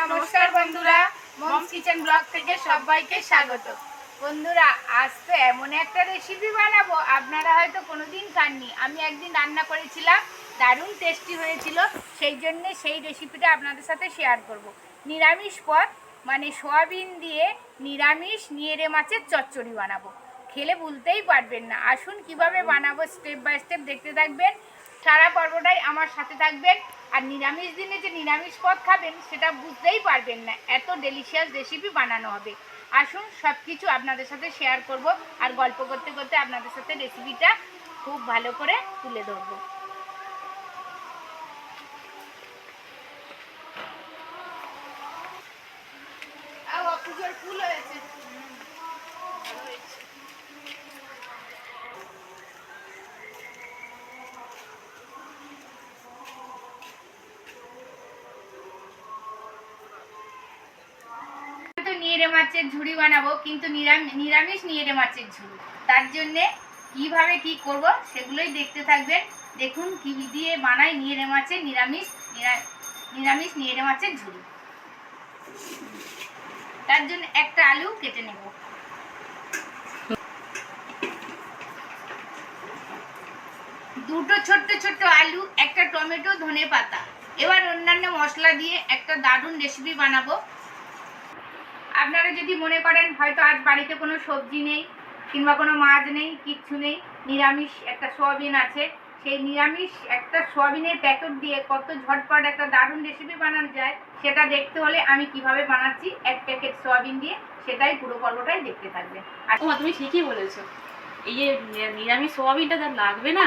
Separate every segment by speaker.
Speaker 1: নমস্কার বন্ধুরা moms kitchen blog থেকে সবাইকে স্বাগত। বন্ধুরা আজ তো এমন একটা রেসিপি বানাবো, আপনারা হয়তো কোনোদিন খাননি। আমি একদিন রান্না করেছিলাম, দারুণ টেস্টি হয়েছিল, সেই জন্য সেই রেসিপিটা আপনাদের সাথে শেয়ার করব। নিরামিষ পদ মানে সোয়াবিন দিয়ে নিরামিষ নিয়েরে মাছের চচ্চড়ি বানাবো। খেলে ভুলতেই পারবেন না। আসুন কীভাবে বানাবো স্টেপ বাই স্টেপ দেখতে থাকবেন। সারা পর্বটাই আমার সাথে থাকবেন আর নিরামিষ দিনে যে নিরামিষ পদ খাবেন, সেটা বুঝতেই পারবেন না। এত ডেলিশিয়াস রেসিপি বানানো হবে। আসুন সব কিছু আপনাদের সাথে শেয়ার করব আর গল্প করতে করতে আপনাদের সাথে রেসিপিটা খুব ভালো করে তুলে ধরবো পুজোর ফুল হয়েছে ভালো হয়েছে তো নিয়েরে মাছের ঝুড়ি বানাবো, কিন্তু নিরামিষ নিয়েরে মাছের ঝুড়ি। তার জন্যে কীভাবে কি করব সেগুলোই দেখতে থাকবেন। দেখুন কি দিয়ে বানাই নিয়েরে মাছের নিরামিষ নিরামিষ নিয়েরে মাছের ঝুড়ি। তার জন্য একটা আলু কেটে নেব। দুটো ছোট্ট ছোট্ট আলু, একটা টমেটো ধনে পাতা এবার অন্যান্য মশলা দিয়ে একটা দারুণ রেসিপি বানাবো। আপনারা যদি মনে করেন হয়তো আজ বাড়িতে কোনো সবজি নেই কিংবা কোনো মাছ নেই, কিচ্ছু নেই, নিরামিষ একটা সোয়াবিন আছে, সেই নিরামিষ একটা সোয়াবিনের প্যাকেট দিয়ে কত ঝটপট একটা দারুণ রেসিপি বানানো যায়, সেটা দেখতে হলে আমি কীভাবে বানাচ্ছি এক প্যাকেট সোয়াবিন দিয়ে, সেটাই পুরো পর্বটাই দেখতে থাকবে। আর
Speaker 2: ও তুমি ঠিকই বলেছ। এই যে নিরামিষ সোয়াবিনটা যা লাগবে না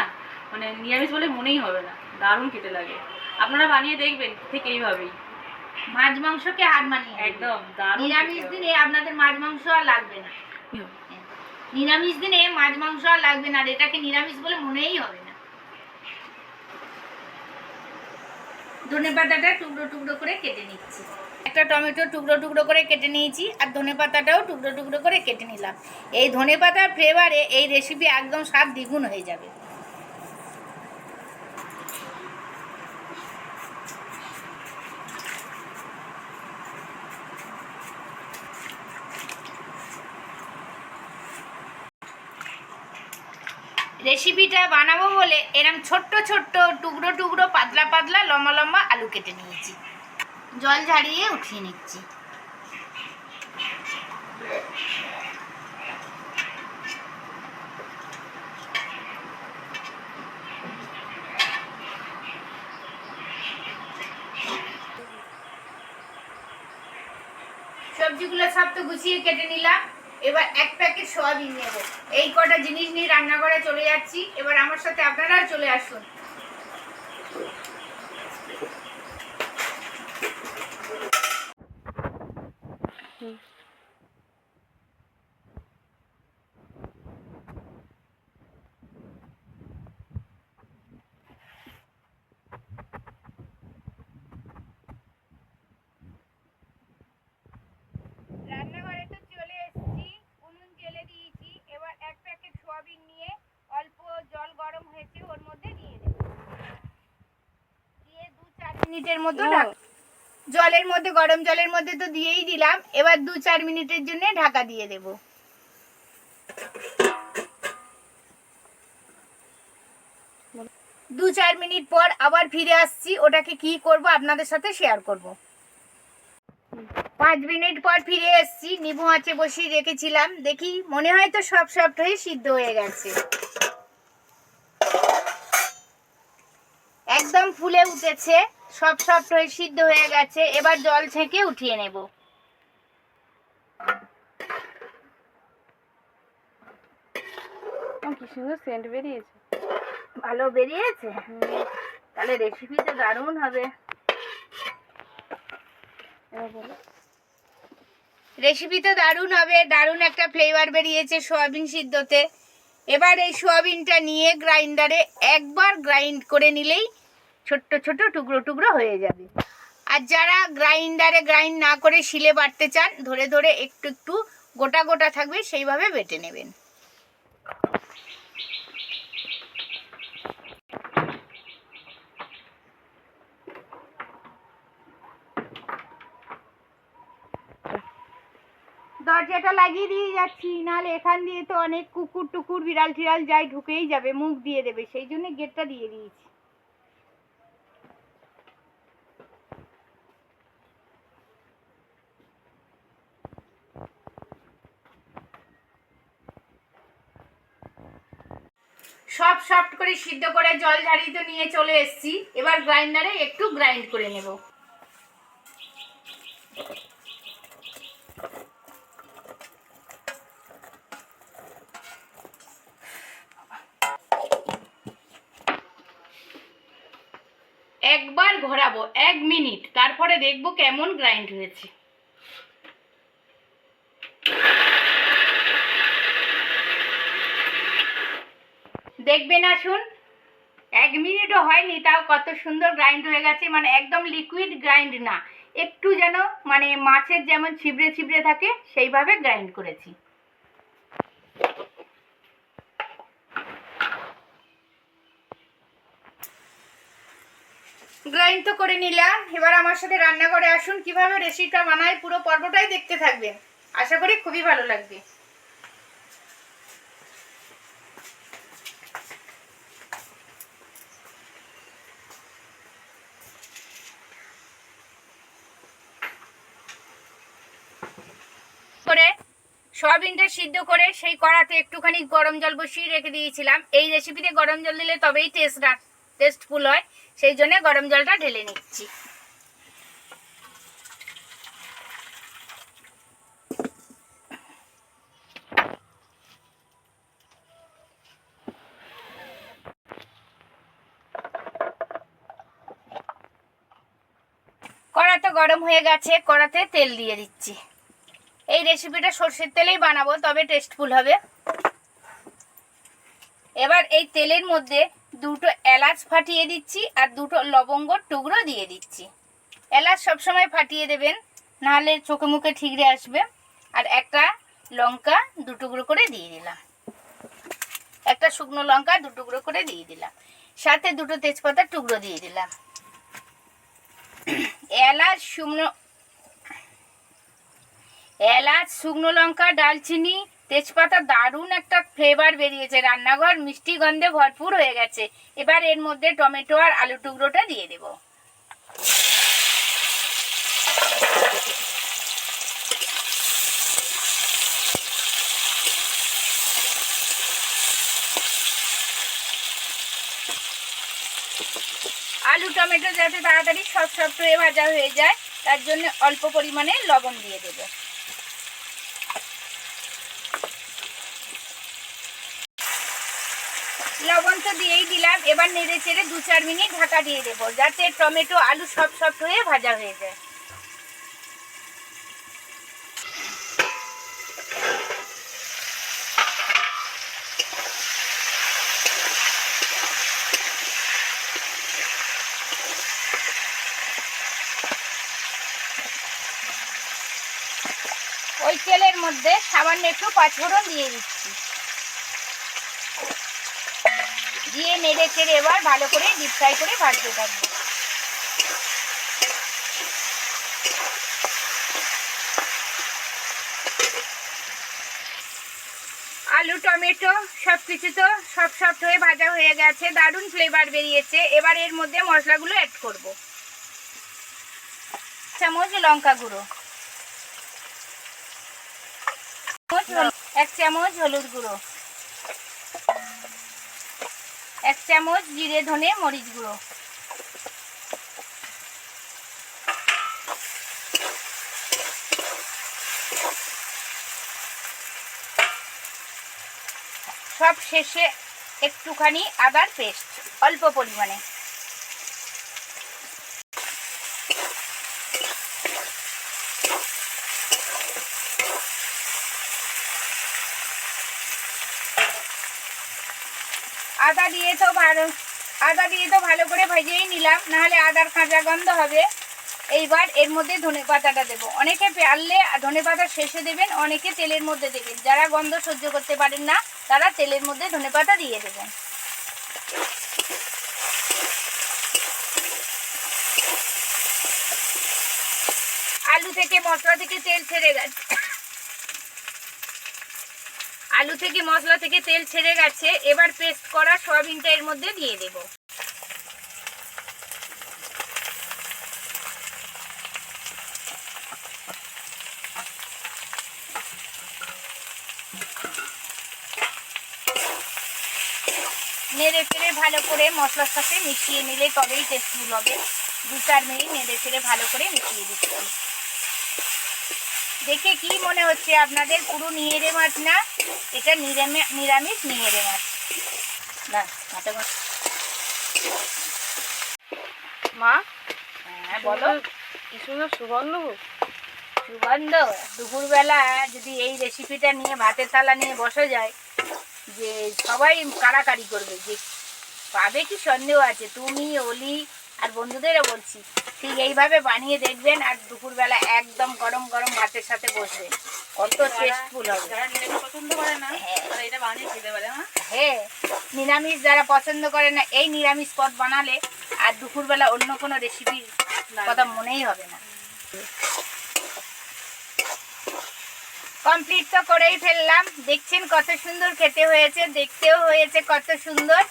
Speaker 2: মানে নিরামিষ বলে মনেই হবে না, দারুণ খেতে লাগে। আপনারা বানিয়ে দেখবেন ঠিক এইভাবেই।
Speaker 1: মাছ মাংসকে হার মানিয়ে।
Speaker 2: একদম
Speaker 1: নিরামিষ দিনে আপনাদের মাছ মাংস আর লাগবে না। নিরামিষ দিনে মাছ মাংস আর লাগবে না আর এটাকে নিরামিষ বলে মনেই হবে না। ধনে পাতাটা টুকরো টুকরো করে কেটে নিচ্ছি। একটা টমেটো টুকরো টুকরো করে কেটে নিয়েছি আর ধনে পাতাটাও টুকরো টুকরো করে কেটে নিলাম। এই ধনে পাতার ফ্লেভারে এই রেসিপি একদম স্বাদ দ্বিগুণ হয়ে যাবে। রেসিপিটা বানাবো বলে এরম ছোট্ট ছোট্ট টুকরো টুকরো পাতলা পাতলা লম্বা লম্বা আলু কেটে নিয়েছি। জল ঝাড়িয়ে উঠিয়ে নিচ্ছি। সবজিগুলো সব তো গুছিয়ে কেটে নিলাম। এবার এক প্যাকেট সোয়াবিন নেব। এই কটা জিনিস নিয়ে রান্নাঘরে চলে যাচ্ছি। এবার আমার সাথে আপনারা চলে আসুন রান্নাঘরে তো চলে এসেছি উনুন জেলে দিয়েছি এবার এক প্যাকেট সোয়াবিন নিয়ে অল্প জল গরম হয়েছে ওর মধ্যে দিয়ে দেব দিয়ে দু চার মিনিটের মতো ঢাক জলের মধ্যে গরম জলের মধ্যে তো দিয়েই দিলাম। এবার দু চার মিনিটের জন্য ঢাকা দিয়ে দেব। দু চার মিনিট পর আবার ফিরে আসছি। ওটাকে কি করব আপনাদের সাথে শেয়ার করব। পাঁচ মিনিট পর ফিরে এসেছি। নিবু আঁচে বসিয়ে রেখেছিলাম। দেখি মনে হয় তো সব সফট হয়ে সিদ্ধ হয়ে গেছে। একদম ফুলে উঠেছে। সব হয়ে সিদ্ধ হয়ে গেছে এবার জল ছেঁকে উঠিয়ে নেব।
Speaker 2: কি সুন্দর সেন্ট বেরিয়েছে।
Speaker 1: ভালো বেরিয়েছে? তাহলে রেসিপি তো দারুণ হবে। রেসিপি তো দারুণ হবে দারুণ একটা ফ্লেভার বেরিয়েছে সোয়াবিন সিদ্ধতে। এবার এই সোয়াবিনটা নিয়ে গ্রাইন্ডারে একবার গ্রাইন্ড করে নিলেই ছোট্ট ছোট টুকরো টুকরো হয়ে যাবে। আর যারা গ্রাইন্ডারে গ্রাইন্ড না করে শিলে বাটতে চান, ধরে ধরে একটু একটু গোটা গোটা থাকবে, সেইভাবে বেটে নেবেন। দরজাটা লাগিয়ে দিয়ে যাচ্ছি, নাহলে এখান দিয়ে তো অনেক কুকুর টুকুর বিড়াল টিড়াল যাই ঢুকেই যাবে, মুখ দিয়ে দেবে, সেই জন্য গেটটা দিয়ে দিয়েছি। সব সফট করে সিদ্ধ করে জল ঝাড়িয়ে তো নিয়ে চলে এসেছি। এবার গ্রাইন্ডারে একটু গ্রাইন্ড করে নেব। একবার ঘোরাবো, এক মিনিট। তারপরে দেখব কেমন গ্রাইন্ড হয়েছে। দেখবেন, আসুন। এক মিনিটও হয়নি, তাও কত সুন্দর গ্রাইন্ড হয়ে গেছে মানে একদম লিকুইড গ্রাইন্ড না। একটু যেন মানে মাছের যেমন ছিবড়ে ছিবড়ে থাকে, সেইভাবে গ্রাইন্ড করেছি। গ্রাইন্ড তো করে নিলাম। এবার আমার সাথে রান্নাঘরে আসুন। কীভাবে রেসিপিটা বানাই, পুরো পর্বটাই দেখতে থাকবেন। আশা করি খুবই ভালো লাগবে করে সয়াবিনটা সিদ্ধ করে সেই কড়াতে একটুখানি গরম জল বসিয়ে রেখে দিয়েছিলাম। এই রেসিপিতে গরম জল দিলে তবেই টেস্ট টেস্টফুল হয়। সেই জন্য গরম জলটা ঢেলে নিচ্ছি। কড়া তো গরম হয়ে গেছে, কড়াতে তেল দিয়ে দিচ্ছি। এই রেসিপিটা সর্ষের তেলেই বানাবো, তবে টেস্টফুল হবে। এবার এই তেলের মধ্যে দুটো এলাচ ফাটিয়ে দিচ্ছি, আর দুটো লবঙ্গ টুকরো দিয়ে দিচ্ছি। এলাচ সবসময় ফাটিয়ে দেবেন, নাহলে চোখে মুখে ঠিকরে আসবে। আর একটা লঙ্কা টুকরো করে দিয়ে দিলাম। একটা শুকনো লঙ্কা টুকরো করে দিয়ে দিলাম। সাথে দুটো তেজপাতার টুকরো দিয়ে দিলাম। এলাচ শুকনো এলাচ, শুকনো লঙ্কা, ডালচিনি, তেজপাতা দারুণ একটা ফ্লেভার বেরিয়েছে। রান্নাঘর মিষ্টি গন্ধে ভরপুর হয়ে গেছে। এবার এর মধ্যে টমেটো আর আলু টুকরোটা দিয়ে দেব। আলু, টমেটো যাতে তাড়াতাড়ি সব সব ভাজা হয়ে যায়, তার জন্য অল্প পরিমাণে লবণ দিয়ে দেবো। লবণ তো দিয়েই দিলাম। এবার নেড়ে চেড়ে দু চার মিনিট ঢাকা দিয়ে দেবো, যাতে টমেটো, আলু সব সব হয়ে ভাজা হয়ে যায়। ওই তেলের মধ্যে সামান্য একটু পাঁচফোড়ন দিয়ে দিচ্ছি। দিয়ে নেড়ে চেড়ে এবার ভালো করে ডিপ ফ্রাই করে ভাজতে থাকব। আলু, টমেটো সব কিছু তো সব সব হয়ে ভাজা হয়ে গেছে, দারুণ ফ্লেভার বেরিয়েছে। এবার এর মধ্যে মশলাগুলো অ্যাড করব। চামচ লঙ্কা গুঁড়ো। এক চামচ হলুদ গুঁড়ো। এক চামচ জিরে ধনে মরিচ গুঁড়ো। সব শেষে একটুখানি আদার পেস্ট অল্প পরিমাণে। আদা দিয়ে তো ভালো, আদা দিয়ে তো ভালো করে ভেজেই নিলাম, নাহলে আদার কাঁচা গন্ধ হবে। এইবার এর মধ্যে ধনে পাতাটা দেবো। অনেকে পারলে ধনে পাতা শেষে দেবেন, অনেকে তেলের মধ্যে দেবেন। যারা গন্ধ সহ্য করতে পারেন না, তারা তেলের মধ্যে ধনে পাতা দিয়ে দেবেন। আলু থেকে মশলা থেকে তেল ছেড়ে গেছে। আলু থেকে মশলা থেকে তেল ছেড়ে গেছে, এবার পেস্ট করা সয়াবিনটা এর মধ্যে দিয়ে দেব। নেড়ে ফেড়ে ভালো করে মশলার সাথে মিশিয়ে নিলে তবেই টেস্টফুল হবে। দু চার মিনিট নেড়ে ফেড়ে ভালো করে মিশিয়ে দিচ্ছি। দেখে কি মনে হচ্ছে আপনাদের? পুরো নিয়েরে মাছ না? এটা নিরামি নিরামিষ নিয়েরে মাছ না মাথা ঘষা।
Speaker 2: মা?
Speaker 1: হ্যাঁ বলো।
Speaker 2: কি সুন্দর সুগন্ধ
Speaker 1: সুগন্ধ? দুপুরবেলা যদি এই রেসিপিটা নিয়ে ভাতের থালা নিয়ে বসা যায় যে সবাই কাড়াকাড়ি করবে যে পাবে কি সন্দেহ আছে? তুমি অলি আর বন্ধুদেরও বলছি, ঠিক এইভাবে বানিয়ে দেখবেন আর দুপুরবেলা একদম গরম গরম ভাতের সাথে বসবেন কত টেস্টফুল হবে। হ্যাঁ।
Speaker 2: হ্যাঁ।
Speaker 1: নিরামিষ যারা পছন্দ করে না, এই নিরামিষ পদ বানালে আর দুপুরবেলা অন্য কোনো রেসিপির কথা মনেই হবে না। কমপ্লিট তো করেই ফেললাম। দেখছেন কত সুন্দর খেতে হয়েছে, দেখতেও হয়েছে কত সুন্দর।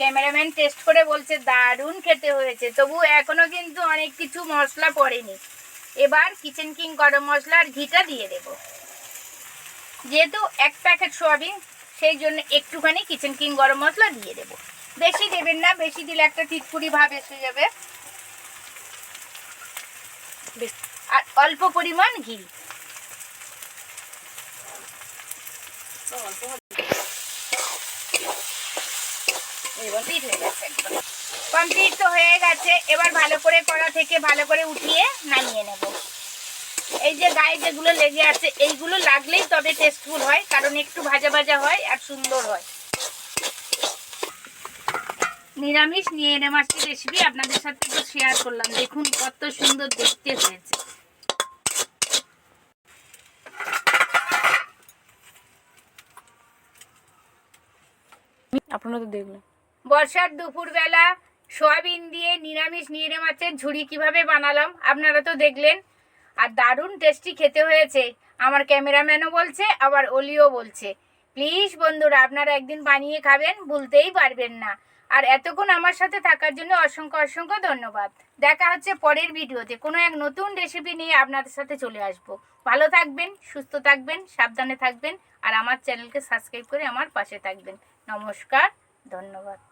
Speaker 1: ক্যামেরাম্যান টেস্ট করে বলছে, দারুণ খেতে হয়েছে। তবু এখনও কিন্তু অনেক কিছু মশলা পড়েনি। এবার কিচেন কিং গরম মশলা আর ঘিটা দিয়ে দেব। যেহেতু এক প্যাকেট সোয়াবিন, সেই জন্য একটুখানি কিচেন কিং গরম মশলা দিয়ে দেব। বেশি দেবেন না, বেশি দিলে একটা তিতকুড়ি ভাব এসে যাবে। আর অল্প পরিমাণ ঘি। কমপ্লিট হয়ে গেছে। তো হয়ে গেছে। এবার ভালো করে কড়া থেকে ভালো করে উঠিয়ে নামিয়ে নেব। এই যে গায়ে যেগুলো লেগে আছে, এইগুলো লাগলেই তবে টেস্টফুল হয়, কারণ একটু ভাজা ভাজা হয় আর সুন্দর হয়। নিরামিষ নিয়ে এনে মাছটি রেসিপি আপনাদের সাথে তো শেয়ার করলাম। দেখুন কত সুন্দর দেখতে হয়েছে।
Speaker 2: আপনারা তো দেখলেন।
Speaker 1: বর্ষার দুপুরবেলা সয়াবিন দিয়ে নিরামিষ নিয়ে মাছের ঝুড়ি কীভাবে বানালাম আপনারা তো দেখলেন। আর দারুণ টেস্টি খেতে হয়েছে। আমার ক্যামেরাম্যানও বলছে, আবার অলিও বলছে। প্লিজ বন্ধুরা, আপনারা একদিন বানিয়ে খাবেন, ভুলতেই পারবেন না। আর এতক্ষণ আমার সাথে থাকার জন্য অসংখ্য অসংখ্য ধন্যবাদ। দেখা হচ্ছে পরের ভিডিওতে। কোনো এক নতুন রেসিপি নিয়ে আপনাদের সাথে চলে আসব। ভালো থাকবেন, সুস্থ থাকবেন, সাবধানে থাকবেন, আর আমার চ্যানেলকে সাবস্ক্রাইব করে আমার পাশে থাকবেন। নমস্কার, ধন্যবাদ।